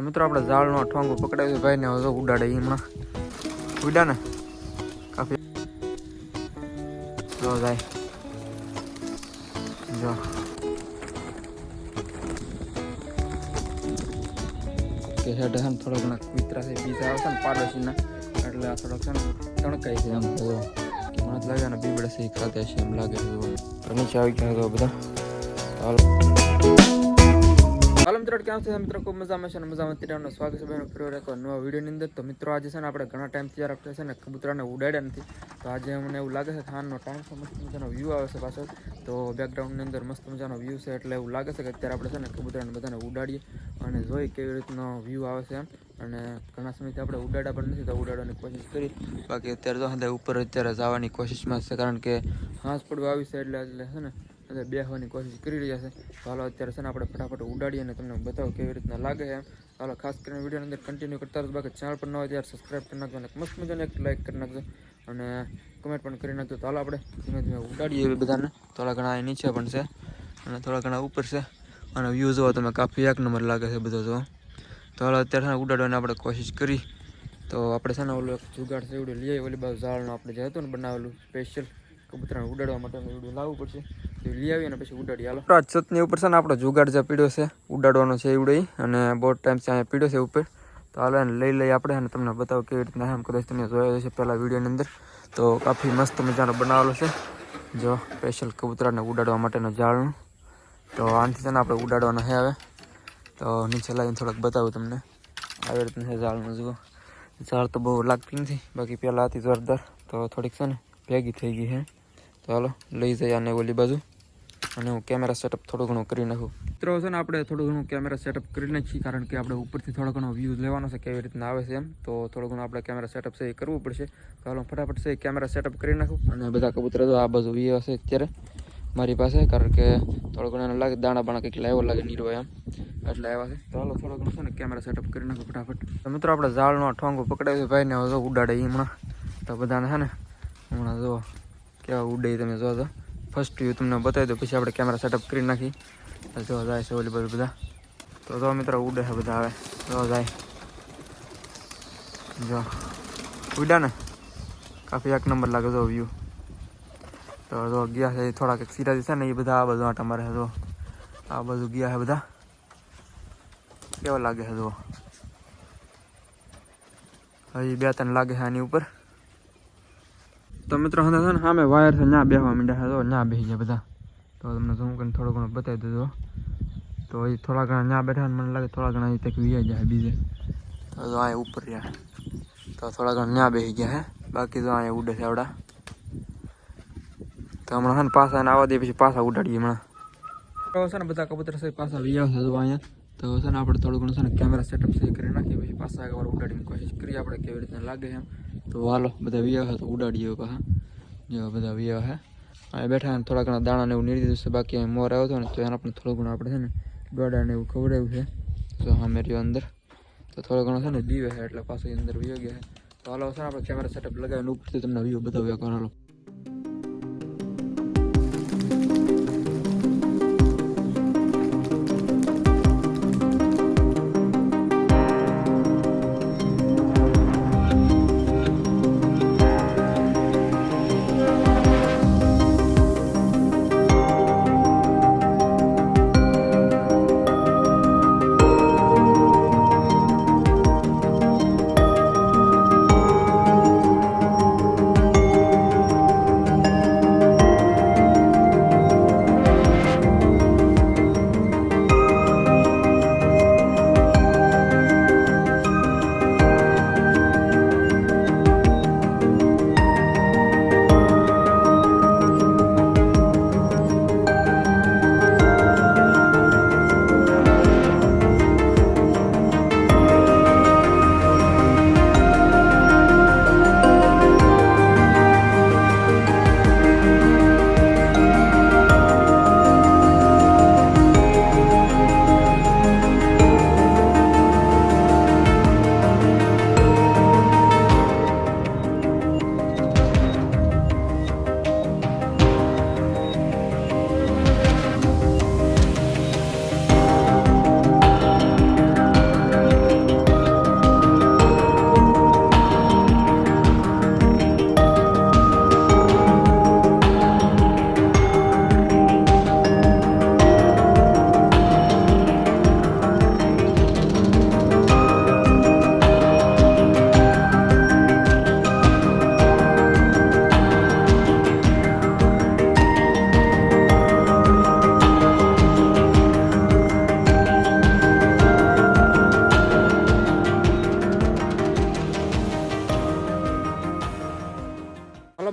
મિત્રો, આપણે ઝાડનો ઠોંગો ભાઈ ભાઈને હવે તો ઉડાડે હમણાં. ઉડા ને? કાફી. જો, જાય. જો. કે હેડ હે ને થોડો ઘણા કૂતરા છે, બીજા આવશે ને પાડોશીના. એટલે આ થોડોક છે ને તણકાય છે એમ. તો મને લાગે ને બીબડે છે ખાતે છે એમ લાગે છે. નીચે આવી ગયા તો બધા. હાલો. હાલો મિત્રો, કેમ છે મિત્રો? ખૂબ મજામાં છે અને મજામાં અત્યારે સ્વાગત છે બેનો ફરી એક નવા વિડીયોની અંદર. તો મિત્રો, આજે છે ને આપણે ઘણા ટાઈમથી જ્યારે આપણે છે ને કબૂતરાને ઉડાડ્યા નથી. તો આજે અમને એવું લાગે છે ખાનનો ટાઈમ છે, મસ્ત મજાનો વ્યૂ આવે છે પાછળ. તો બેકગ્રાઉન્ડની અંદર મસ્ત મજાનો વ્યૂ છે, એટલે એવું લાગે છે કે અત્યારે આપણે છે ને કબૂતરાને બધાને ઉડાડીએ અને જોઈ કેવી રીતનો વ્યૂ આવે છે એમ. અને ઘણા સમયથી આપણે ઉડાડ્યા પણ નથી, તો ઉડાડવાની કોશિશ કરી. બાકી અત્યારે તો ઉપર અત્યારે જવાની કોશિશમાં છે, કારણ કે હાંસ પડવા આવી છે, એટલે એટલે છે ને એટલે બેહવાની કોશિશ કરી રહ્યા છે. ચાલો અત્યારે છે ને આપણે ફટાફટ ઉડાડીએ અને તમને બતાવો કેવી રીતના લાગે એમ. ચાલો ખાસ કરીને વિડીયોની અંદર કન્ટિન્યુ કરતા રહો બાકી ચેનલ પર ન હોય ત્યારે સબસ્ક્રાઈબ કરી નાખજો અને મસ્ત મજાને એક લાઇક કરી નાખજો અને કમેન્ટ પણ કરી નાખજો. ચાલો આપણે ધીમે ધીમે ઉડાડીએ બધાને. થોડા ઘણા અહીં નીચે પણ છે અને થોડા ઘણા ઉપર છે અને વ્યૂ જોવો તમે કાફી એક નંબર લાગે છે બધો જોવો. તો અત્યારે ઉડાડવાની આપણે કોશિશ કરી. તો આપણે છે ને ઓલું એક જુગાડ એવું લઈએ ઓલી બાજુ ઝાડનું આપણે જે હતું ને બનાવેલું સ્પેશિયલ કબૂતરાને ઉડાડવા માટે અમે ઉડું લાવવું પડશે. તો લઈ અને પછી ઉડાડી હાલો. ઉપર ને, આપણો જુગાડ જે છે, ઉડાડવાનો છે એવડો અને બહુ ટાઈમ છે પીડ્યો છે ઉપર. તો હાલો એને લઈ લઈ આપણે તમને બતાવો કેવી રીતના એમ કદાચ પહેલાં વિડીયોની અંદર. તો કાફી મસ્ત મજાનો બનાવેલો છે, જો સ્પેશિયલ કબૂતરાને ઉડાડવા માટેનો જાળનું. તો આનાથી છે ને આપણે ઉડાડવાનો છે હવે. તો નીચે લાવીને થોડાક બતાવું તમને. આવી રીતનું ઝાડનું જુઓ. ઝાડ તો બહુ લાગતી નથી, બાકી પહેલાં હતી જોરદાર. તો થોડીક છે ને ભેગી થઈ ગઈ છે. તો હાલો, લઈ જઈએ આને ઓલી બાજુ. અને હું કેમેરા સેટઅપ થોડું ઘણું કરી નાખું. મિત્રો, છે ને આપણે થોડું ઘણું કેમેરા સેટઅપ કરી નાખીએ, કારણ કે આપણે ઉપરથી થોડો ઘણો વ્યૂઝ લેવાનો છે, કેવી રીતના આવે છે એમ. તો થોડું ઘણું આપણે કેમેરા સેટઅપ છે એ કરવું પડશે. તો ફટાફટ છે કેમેરા સેટઅપ કરી નાખું. અને બધા કબૂતર આ બાજુ વી હશે અત્યારે, મારી પાસે, કારણ કે થોડો ઘણો એને લાગે, દાણા બાણા કંઈક લાવ્યો લાગે નીરવો એમ. એટલે આવ્યા છે. હાલો, થોડો ઘણો છે ને કેમેરા સેટઅપ કરી નાખો ફટાફટ. તો મિત્રો, આપણે ઝાડનો ઠોંગો પકડાવ્યો ભાઈને હજુ ઉડાડે હમણાં. તો બધાને છે ને, હમણાં જો કેવા ઉડે તમે જો તો ફર્સ્ટ વ્યૂ તમને બતાવી દો પછી આપણે કેમેરા સેટઅપ કરી નાખી. જો જાય છે ઓલી બધું બધા. તો જો મિત્રો ઉડે છે બધા હવે. જો જાય. જો. ઉડ્યા ને? કાફી એક નંબર લાગે જો વ્યૂ તો જો ગયા છે થોડાક સિરાજી છે ને, એ બધા આ બધું આટા મારે જો. આ બધું ગયા છે બધા. કેવા લાગે છે, જો? હજી બે ત્રણ લાગે છે આની ઉપર. તો મિત્રો હતા છે ને સામે વાયર છે ના બેસવા માંડ્યા છે, તો ના બેસી ગયા બધા. તો તમને ઝૂમ કરીને થોડો ઘણો બતાવી દીધો. તો એ થોડા ઘણા ત્યાં બેઠા મને લાગે થોડા ઘણા એ તક વીયા જાય બીજે. તો અહીંયા ઉપર રહ્યા. તો થોડા ઘણા ના બેસી ગયા હે. બાકી તો અહીંયા ઉડે છે આવડા. તો હમણાં હા ને પાછા આવવા દે પછી પાછા ઉડાડીએ હમણાં. છે ને બધા કબૂતર છે પાછા વી આવશે તો અહીંયા. તો છે ને આપણે થોડું ઘણું છે ને કેમેરા સેટઅપ સહી કરી નાખીએ, પછી પાછા આગળ ઉડાડીને કોશિશ કરીએ આપણે કેવી રીતના લાગે એમ. તો વાલો, બધા વી આવે તો ઉડાડીએ પાછા જો બધા વી આવે અહીંયા બેઠા ને થોડા ઘણા દાણાને એવું નીરી દીધું છે, બાકી મોર આવ્યો હતો ને તો એના પણ થોડું ઘણું આપણે છે ને દોડાને એવું ખવડાવ્યું છે. તો હા મેર્યો અંદર. તો થોડો ઘણો છે ને દીવે છે એટલે પાછો અંદર વી ગયા છે તો હાલો, છે આપણે કેમેરા સેટઅપ લગાવીને ઉપરથી તમને વ્યૂ બતાવ્યા કરો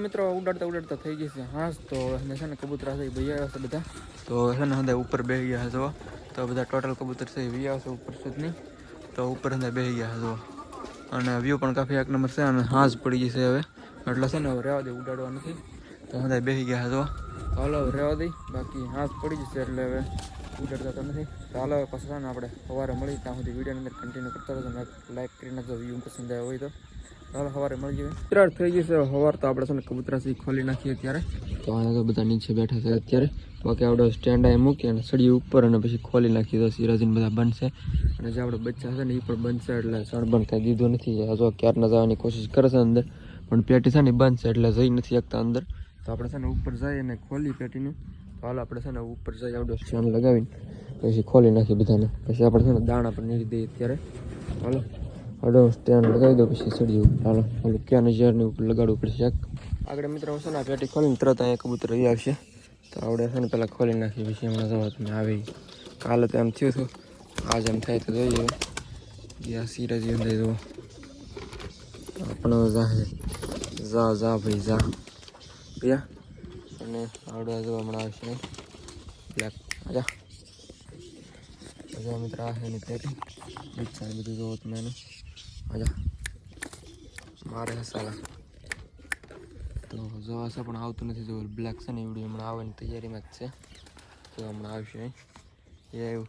હાલો ઉડાડતા ઉડાડતા થઈ ગઈ છે હાંસ. તો એને છે ને કબૂતરા છે ભાઈ આવ્યા છે બધા. તો છે ને હંદા ઉપર બેસી ગયા છે તો બધા ટોટલ કબૂતર છે ભાઈ વી આવશે ઉપર સુધની. તો ઉપર હંદા બેસી ગયા છે અને વ્યૂ પણ કાફી એક નંબર છે અને હાંસ પડી ગઈ છે હવે. એટલે છે ને હવે રહેવા દે ઉડાડવા નથી. તો હંદા બેસી ગયા છે જો હાલો હવે રહેવા દઈ બાકી હાંસ પડી જશે એટલે હવે ઉડાડતા તો નથી. હાલો હવે પછી આપણે સવારે મળી ત્યાં સુધી વિડીયોની અંદર કન્ટિન્યુ કરતા રહેજો લાઈક કરીને જો વ્યૂ પસંદ આવ્યો હોય તો. ચાલો સવારે મળી જઈએ થઈ ગઈ છે સવાર તો આપણે છે ને કબૂતરા સી ખોલી નાખીએ ત્યારે તો અહીંયા તો બધા નીચે બેઠા છે અત્યારે. બાકી આપણે સ્ટેન્ડ અહીં મૂકી અને સળી ઉપર અને પછી ખોલી નાખીએ તો સિરાજીને બધા બનશે. અને જે આપણે બચ્ચા છે ને એ પણ બનશે એટલે સણબન કાંઈ દીધું નથી. હજુ ક્યારના જવાની કોશિશ કરે છે અંદર પણ પેટી છે ને બનશે એટલે જઈ નથી શકતા અંદર. તો આપણે છે ને ઉપર જઈએ અને ખોલી પેટીને. તો હાલ આપણે છે ને ઉપર જઈ આવડો સ્ટેન્ડ લગાવીને પછી ખોલી નાખીએ બધાને. પછી આપણે છે ને દાણા પણ નીરી દઈએ અત્યારે. હાલો. હાલો સ્ટેન્ડ લગાવી દો પછી સડી જવું ચાલો ઓલું ક્યાં નજરની ઉપર લગાડવું પડશે શાક આગળ મિત્રો છે ને પેટી ખોલીને તરત અહીંયા કબૂતર રહી આવશે. તો આવડે છે ને પહેલાં ખોલી નાખીએ, પછી હમણાં જવા તમે આવી. કાલે તો એમ થયું હતું, આજ એમ થાય તો જોઈએ યા જીવન દઈ જો. આપણો જા જા જા ભાઈ, જા. ભૈયા અને આવડે જવા હમણાં આવશે બ્લેક આજા. આજા મિત્ર, આ એની પેટી બચ્ચા બધું જોવો તમે એનું. આજા મારે હસાલા તો જો હશે પણ આવતું નથી જો બ્લેક છે ને એવડી હમણાં આવવાની તૈયારીમાં જ છે. તો હમણાં આવશે એ આવ્યું.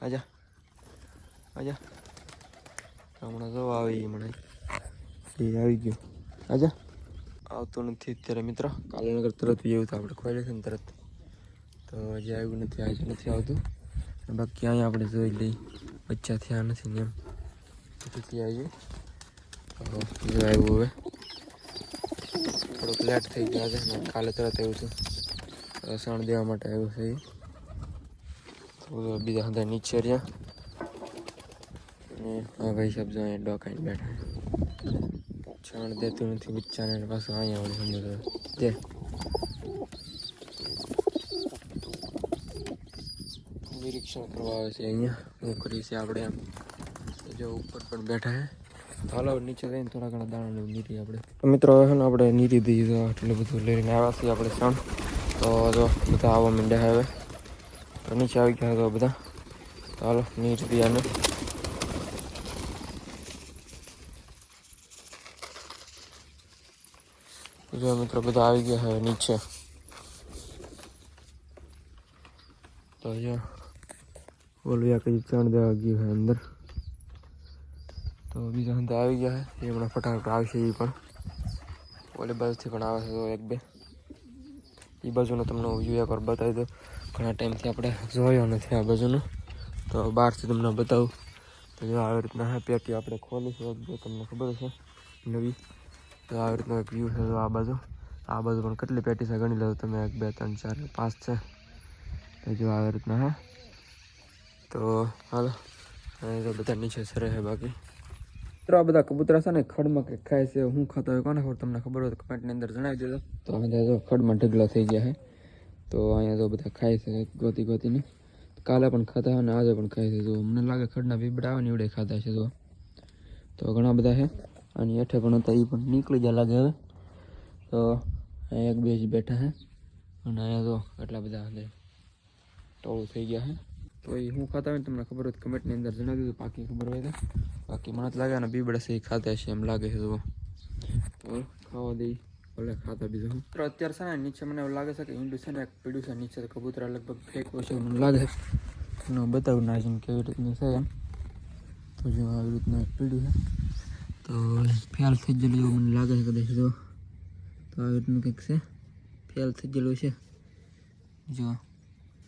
અજા આજા હમણાં જો આવી હમણાં એ આવી ગયો. અજા આવતું નથી અત્યારે મિત્ર. કાલે નગર તરત એવું તો આપણે ખોલી છે ને તરત. તો હજી આવ્યું નથી, આજે નથી આવતું. બાકી અહીંયા આપણે જોઈ લઈ બચ્ચા થયા નથી ને એમ. જો આવ્યું હવે. થોડુંક લેટ થઈ ગયા છે. ને કાલે તરત આવ્યું હતું રસણ દેવા માટે આવ્યું છે બીજા બધા નીચે રહ્યા. અને આ ભાઈ સાહેબ જો અહીંયા ડોકાઈને બેઠા છાણ દેતું નથી બચ્ચાને. પાછું અહીંયા વળી સમજો દે. નિરીક્ષણ કરવા આવે છે અહીંયા. હું કરી છે આપણે એમ. જો ઉપર પણ બેઠા હે. હાલો નીચે જઈને થોડા ઘણા દાણા નીરી આપણે. મિત્રો, હવે આપણે નીરી દઈએ તો આટલું બધું લઈને આવ્યા છીએ આપણે સણ તો જો, બધા આવવા માંડ્યા હવે. તો નીચે આવી ગયા તો બધા. તો હાલો, નીરી દઈએ જો મિત્રો, બધા આવી ગયા હવે નીચે. તો જો ઓલું કઈ ચણ દેવા ગયું છે અંદર? તો બીજા અંદર આવી ગયા છે એ હમણાં ફટાફટ આવશે એ પણ. ઓલી બાજુથી પણ આવે છે તો એક બે. એ બાજુનો તમને વ્યૂ એકવાર બતાવી દો ઘણા ટાઈમથી આપણે જોયો નથી આ બાજુનો. તો બહારથી તમને બતાવું. તો જો આવી રીતના પેટી આપણે ખોલીશું એક બે તમને ખબર છે, નવી. તો આવી રીતનો એક વ્યૂ છે આ બાજુ. આ બાજુ પણ કેટલી પેટી છે ગણી લો તમે, એક, બે, ત્રણ, ચાર, પાંચ છે. તો જો આવી રીતના હે. તો હાલો અને તો બધા નીચે સરે છે બાકી. મિત્રો આ બધા કબૂતરા છે ને ખડમાં કંઈક ખાય છે હું ખાતો હોય કોને ખબર તમને ખબર હોય તો કમેન્ટની અંદર જણાવી દેજો. તો અહીંયા જો ખડમાં ઢગલા થઈ ગયા છે. તો અહીંયા જો બધા ખાય છે ગોતી ગોતીને. કાલે પણ ખાતા અને આજે પણ ખાય છે. જો મને લાગે ખડના બીબડા આવે ને એવડે ખાતા છે જો. તો ઘણા બધા છે. અને હેઠે પણ હતા એ પણ નીકળી ગયા લાગે હવે. તો અહીંયા એક બે જ બેઠા છે. અને અહીંયા જો એટલા બધા ટોળું થઈ ગયા છે. તો એ હું ખાતા હોય તમને ખબર હોય કમેન્ટની અંદર જણાવી દીધું પાકી ખબર હોય બાકી મને લાગે અને બીબડા છે એ ખાતા છે એમ લાગે છે તો ખાવા દઈ, ભલે ખાતા બીજું હું. અત્યારે છે ને નીચે મને એવું લાગે છે કે ઈંડું છે ને એક પીડ્યું છે, નીચે કબૂતરા લગભગ ફેક હોય છે મને લાગે એનું બતાવું ના જેમ કેવી રીતનું છે એમ. તો જો આવી રીતનું એક પીડ્યું છે. તો ફેલ થઈ ગયેલું એવું મને લાગે છે કદાચ જો તો આવી રીતનું કંઈક છે. ફેલ થઈ ગયેલું છે. જો.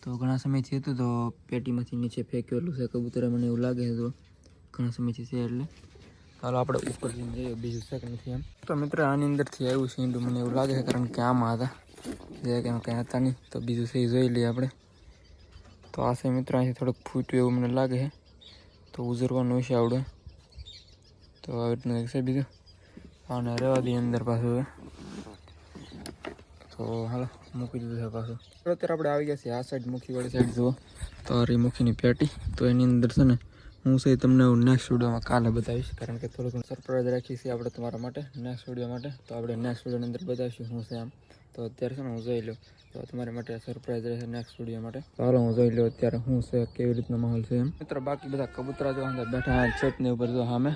તો ઘણા સમયથી હતું તો પેટીમાંથી નીચે ફેંકેલું છે કબૂતર મને એવું લાગે છે તો ઘણા સમયથી છે એટલે. ચાલો આપણે ઉપર જઈને જઈએ, બીજું છે કે નથી એમ. તો મિત્ર, આની અંદરથી આવ્યું છે ઈંડું. મને એવું લાગે છે કારણ કે આમાં હતા. જે કે એમ કંઈ હતા નહીં, તો બીજું છે જોઈ લઈએ આપણે. તો આ છે મિત્ર, અહીંથી થોડુંક ફૂટ્યું એવું મને લાગે છે. તો ઉઝરવાનું હશે આવડે. તો આવી રીતનું છે બીજું. અને રહેવા દઈએ અંદર પાછું તો હાલો, મૂકી દીધું છે પાછું. અત્યારે આપણે આવી ગયા છીએ. આ સાઈડ મુખીવાળી સાઈડ જુઓ. તો રહી મુખીની પેટી. તો એની અંદર છે ને, હું છે તમને હું નેક્સ્ટ વિડીયોમાં કાલે બતાવીશ. કારણ કે થોડું ઘણું સરપ્રાઈઝ રાખીએ છીએ આપણે તમારા માટે નેક્સ્ટ વીડિયો માટે. તો આપણે નેક્સ્ટ વિડીયોની અંદર બતાવીશું હું છે આમ. તો અત્યારે છે ને હું જોઈ લઉં તો તમારી માટે સરપ્રાઈઝ રહેશે નેક્સ્ટ વીડિયો માટે. તો હું જોઈ લઉં અત્યારે હું છે, કેવી રીતનો માહોલ છે એમ. મિત્રો, બાકી બધા કબૂતરા જો અંદર બેઠા છતની ઉપર જો સામે.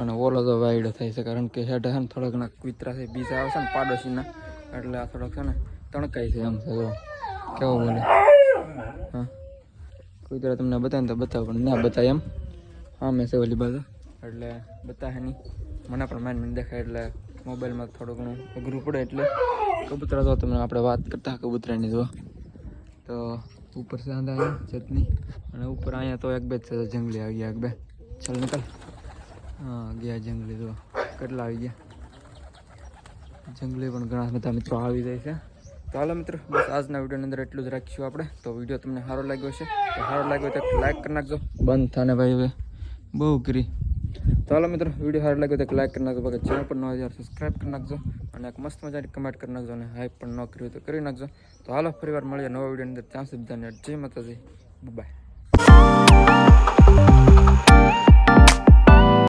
અને ઓલો તો વાયડો થાય છે. કારણ કે હેઠે છે ને થોડા ઘણા કુતરા છે, બીજા આવશે ને પાડોશીના. એટલે આ થોડોક છે ને તણકાય છે એમ છે કેવો બોલે? હા. કોઈ કૂતરા તમને બતાવે તો બતાવો, પણ ના બતાય એમ. હા, મેં છે ઓલી બાજુ એટલે બતાવે નહીં. મને પણ માન મને દેખાય એટલે મોબાઈલમાં થોડું ઘણું અઘરું પડે એટલે કબૂતરા તો તમને આપણે વાત કરતા કબૂતરાની જો. તો ઉપર છે આંધા ચટણી. અને ઉપર અહીંયા તો એક બે જ જંગલી આવી ગયા એક બે. ચાલ નીકળ. હા, ગયા જંગલી જો. કેટલા આવી ગયા? જંગલી પણ ઘણા બધા મિત્રો આવી જાય છે. તો હાલો મિત્રો, બસ આજના વિડીયોની અંદર એટલું જ રાખીશું આપણે. તો વીડિયો તમને સારો લાગ્યો છે તો સારો લાગ્યો તો લાઈક કરી નાખજો. બંધ થાને ભાઈ હવે. બહુ કરી. તો હાલો મિત્રો, વીડિયો સારો લાગ્યો તો લાઈક કરી નાખજો. બાકી ચેનલ પર ન હજાર સબસ્ક્રાઈબ કરી નાખજો અને એક મસ્ત મજાની કમેન્ટ કરી નાખજો અને હાઈપ પણ ન કર્યું તો કરી નાખજો. તો હાલો, ફરીવાર મળીએ નવા વિડીયોની અંદર. ત્યાં સુધી બધાને જય માતાજી. બાય